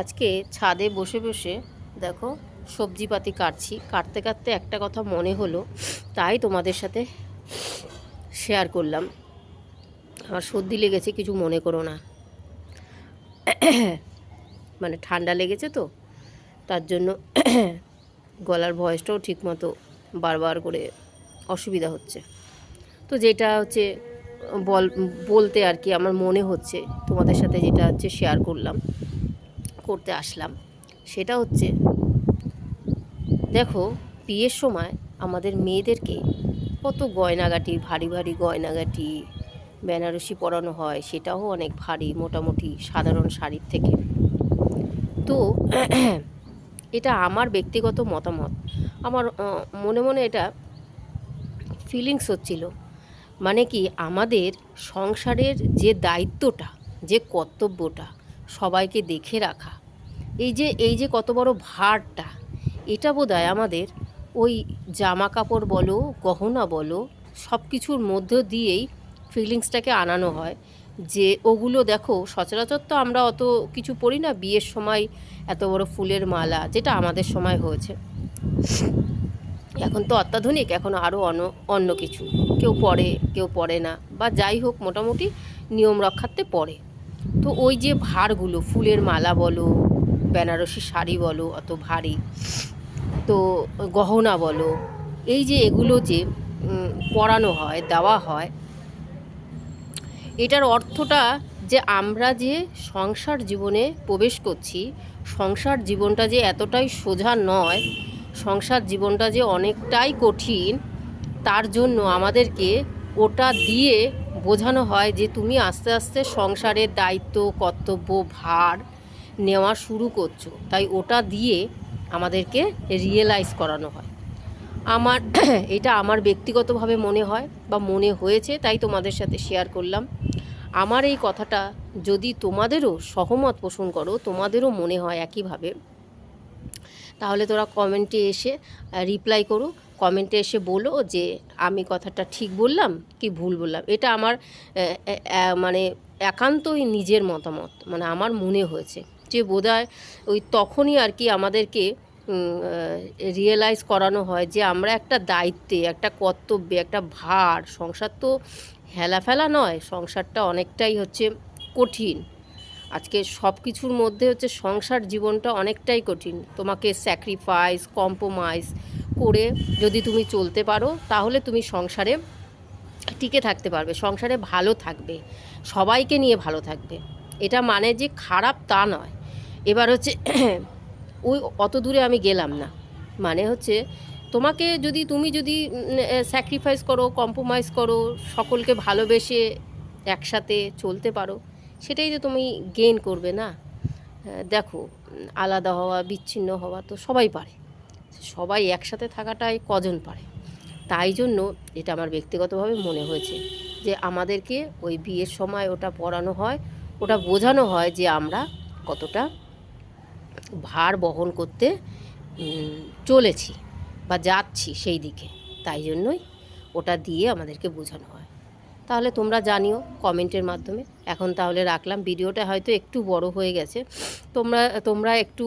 আজকে ছাদে বসে বসে দেখো সবজিপাতি কাটছি। কাটতে কাটতে একটা কথা মনে হলো, তাই তোমাদের সাথে শেয়ার করলাম। আমার সর্দি লেগেছে, কিছু মনে করো না। মানে ঠান্ডা লেগেছে তো, তার জন্য গলার ভয়েসটাও ঠিকমতো বারবার করে অসুবিধা হচ্ছে। তো যেটা হচ্ছে, বল, বলতে আর কি আমার মনে হচ্ছে, তোমাদের সাথে যেটা হচ্ছে শেয়ার করলাম। করতে আসলাম। সেটা হচ্ছে, দেখো, বিয়ের সময় আমাদের মেয়েদেরকে কত গয়নাগাটি, ভারী ভারী গয়নাগাটি, বেনারসি পরানো হয়, সেটাও অনেক ভারী, মোটামুটি সাধারণ শাড়ির থেকে। তো, এটা আমার ব্যক্তিগত মতামত। আমার মনে মনে এটা ফিলিংস হচ্ছিল। মানে কি, আমাদের সংসারের যে দায়িত্বটা, যে কর্তব্যটা সবাইকে দেখে রাখা। এই যে এই যে কত বড় ভারটা, এটা বোধহয় আমাদের ওই জামা কাপড় বলো, গহনা বলো সব কিছুর মধ্য দিয়েই ফিলিংসটাকে আনানো হয়। যে, ওগুলো দেখো, সচরাচর তো আমরা অত কিছু পড়ি না, বিয়ের সময় এত বড় ফুলের মালা, যেটা আমাদের সময় হয়েছে। এখন তো অত্যাধুনিক, এখন আরও অন্য অন্য কিছু। কেউ পড়ে কেউ পড়ে না, বা যাই হোক, মোটামুটি নিয়ম রক্ষার্থে পড়ে তো ওই যে ভারগুলো ফুলের মালা বলো, বেনারসি শাড়ি বলো, অত ভারী। তো গহনা বলো, এই যে এগুলো যে পরানো হয়, দেওয়া হয়, এটার অর্থটা যে আমরা যে সংসার জীবনে প্রবেশ করছি, সংসার জীবনটা যে এতটাই সোজা নয়, সংসার জীবনটা যে অনেকটাই কঠিন, তার জন্য আমাদেরকে ওটা দিয়ে বোঝানো হয় যে তুমি আস্তে আস্তে সংসারের দায়িত্ব, কর্তব্য, ভার নেওয়া শুরু করছ। তাই ওটা দিয়ে আমাদেরকে রিয়েলাইজ করানো হয়। আমার এটা আমার ব্যক্তিগতভাবে মনে হয় বা মনে হয়েছে, তাই তোমাদের সাথে শেয়ার করলাম। আমার এই কথাটা যদি তোমাদেরও সহমত পোষণ করো, তোমাদেরও মনে হয় একইভাবে, তাহলে তোরা কমেন্টে এসে রিপ্লাই করো। কমেন্টে এসে বলো যে আমি কথাটা ঠিক বললাম কি ভুল বললাম। এটা আমার মানে একান্তই নিজের মতামত মানে আমার মনে হয়েছে যে বোধহয় ওই তখনই আর কি আমাদেরকে রিয়েলাইজ করানো হয় যে আমরা একটা দায়িত্বে, একটা কর্তব্যে, একটা ভার, সংসার তো হেলাফেলা নয়, সংসারটা অনেকটাই হচ্ছে কঠিন। আজকে সব কিছুর মধ্যে হচ্ছে সংসার জীবনটা অনেকটাই কঠিন। তোমাকে স্যাক্রিফাইস কম্প্রোমাইজ করে যদি তুমি চলতে পারো, তাহলে তুমি সংসারে টিকে থাকতে পারবে, সংসারে ভালো থাকবে, সবাইকে নিয়ে ভালো থাকবে। এটা মানে যে খারাপ তা নয়। এবার হচ্ছে ওই অত দূরে আমি গেলাম না। মানে হচ্ছে তোমাকে যদি, তুমি যদি স্যাক্রিফাইস করো কম্প্রোমাইজ করো, সকলকে ভালোবেসে একসাথে চলতে পারো, সেটাই তো তুমি গেইন করবে না। দেখো, আলাদা হওয়া, বিচ্ছিন্ন হওয়া তো সবাই পারে। সবাই একসাথে থাকাটাই কজন পারে? তাই জন্য এটা আমার ব্যক্তিগতভাবে মনে হয়েছে যে আমাদেরকে ওই বিয়ের সময় ওটা পড়ানো হয়, ওটা বোঝানো হয় যে আমরা কতটা ভার বহন করতে চলেছি বা যাচ্ছি সেই দিকে। তাই জন্যই ওটা দিয়ে আমাদেরকে বোঝানো হয়। তাহলে তোমরা জানিও কমেন্টের মাধ্যমে। এখন তাহলে রাখলাম। ভিডিওটা হয়তো একটু বড় হয়ে গেছে। তোমরা তোমরা একটু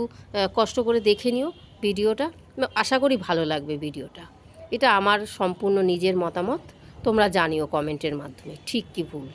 কষ্ট করে দেখে নিও। ভিডিওটা আশা করি ভালো লাগবে ভিডিওটা। এটা আমার সম্পূর্ণ নিজের মতামত, তোমরা জানিও কমেন্টের মাধ্যমে, ঠিক কি ভুল?